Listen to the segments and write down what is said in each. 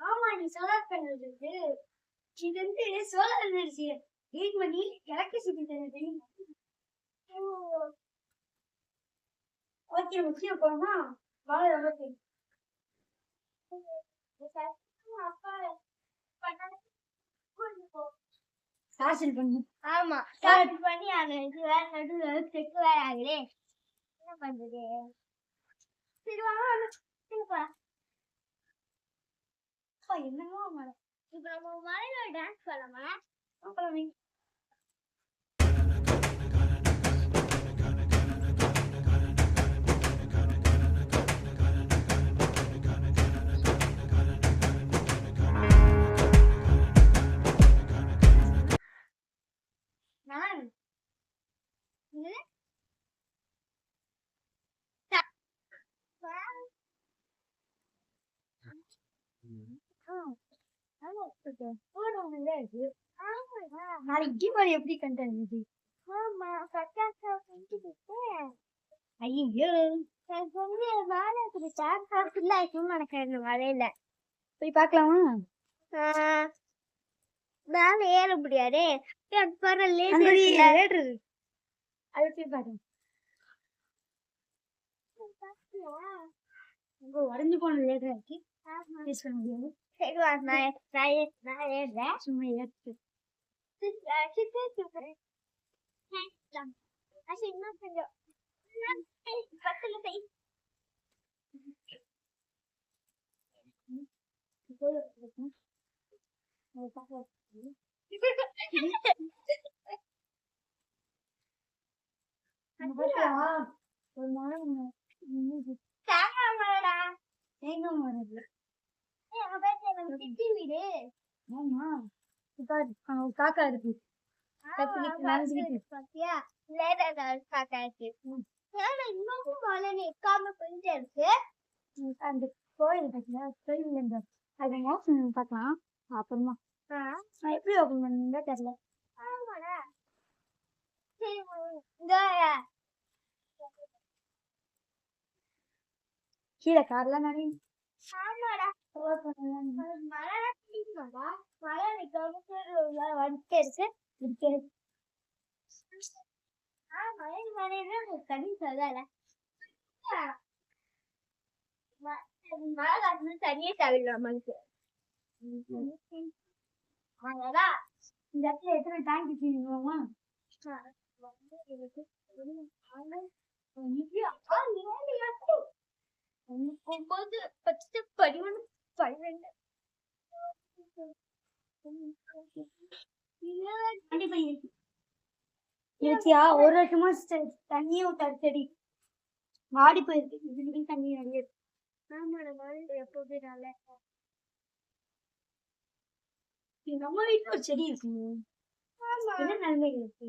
ஆமா நீ solar panel இருக்கு இது வந்து சோலார் எனர்ஜி ஹீட் பண்ணி எலக்ட்ரிசிட்டி தருது ஓகே வாழ பண்ணு ஆமா ஸ்டார்ட் பண்ணி அந்த இது வேற நடுவுல செக் வேற ஆகுதே பண்றது சரி வாங்க என்னமோ மேடம் இப்ப நம்ம மலையில டான்ஸ் பண்ணலாமா அப்புறம் நாளைக்கு தீபாவளி எப்படி கண்டென்ட் இது ஆமா கட்டாசா செஞ்சுட்டு ஐயோ எனக்கு வந்து வேலை இருக்குது டான்ஸ் ஆடுறதுல ஆயிடுச்சுன்னு நினைக்கிறேன் மழையில போய் பார்க்கலாமா மேல ஏற முடியாதே அது பாரு அங்க ஒரு லேடி லேடர் இருக்கு. அது போய் பாருங்க அங்க உடஞ்சு போன லேடர் இருக்கு யூஸ் பண்ண முடியாது சரி வா நான் நான் நான் ஏறுறேன் சும்மா ஏற்று அது இன்னும் கொஞ்சம் பக்கத்துல செய் ஒரு மரம் நின்னுது. தாங்கடா தேங்காய் மரம் இல்ல. எங்க பேச்சு எனக்கு சித்தி வீடு ஆமா இதா அங்க ஒரு காக்கா இருக்கு. பாத்தியா? காக்கா இருக்கு இன்னமும் மழை நிற்காம கொஞ்சம் இருக்கு அந்த கோயில் பாத்தியா கோயில் இந்த அது மோசம் பார்க்கலாம். அப்புறமா. நான் எப்படி ஓபன் பண்ணுங்க தெரியல. கீழே கார்லாம் நிறைய ஆமாடா open பண்ணலாம். இந்த இடத்துல எத்தனை டேங்க் வச்சுருக்கோமா ஒன்பது இருக்கியா ஒரு வருஷமா தண்ணியே விட்டாரு செடி வாடி போயிருக்கு. இதுலயும் தண்ணி நிறைய எப்பவுமே நல்லா நம்ம வீட்டுல ஒரு செடி இருக்கு. என்ன நன்மை இருக்கு?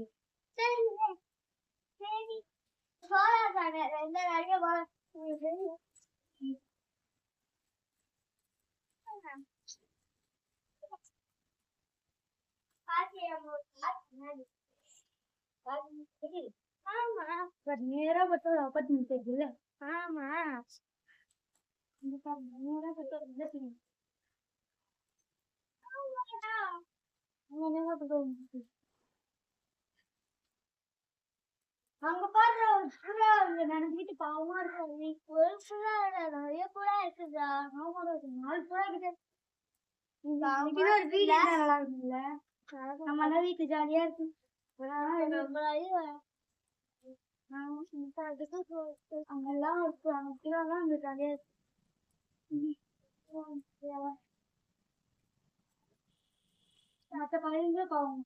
சரி. சரி நேரா ஆமா. நேரா இருக்கு. அங்க பாரு புறா அங்க பாவமா இருக்கு நீ ஒரு புறா நிறைய புறா இருக்குதா நாலு புறா கிட்ட ஒரு வீடு நல்லா நம்ம எல்லாம் வீட்டு ஜாலியா இருக்கு. அங்கெல்லாம் இருக்கு அங்க கீழெல்லாம் அங்க ஜாலியா இருக்கு மத்த பழங்க பாவம்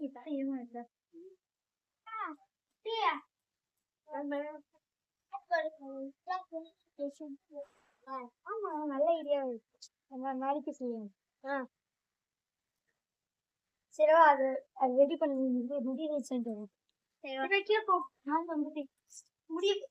இப்ப ஏமாறுதா ஆமா நல்ல ஐடியா இருக்கு நம்ம நாளைக்கு செய்யணும் ஆ. சரிவா அது ரெடி பண்ணி. ரெடி வந்துட்டேன் முடியும் முடிவு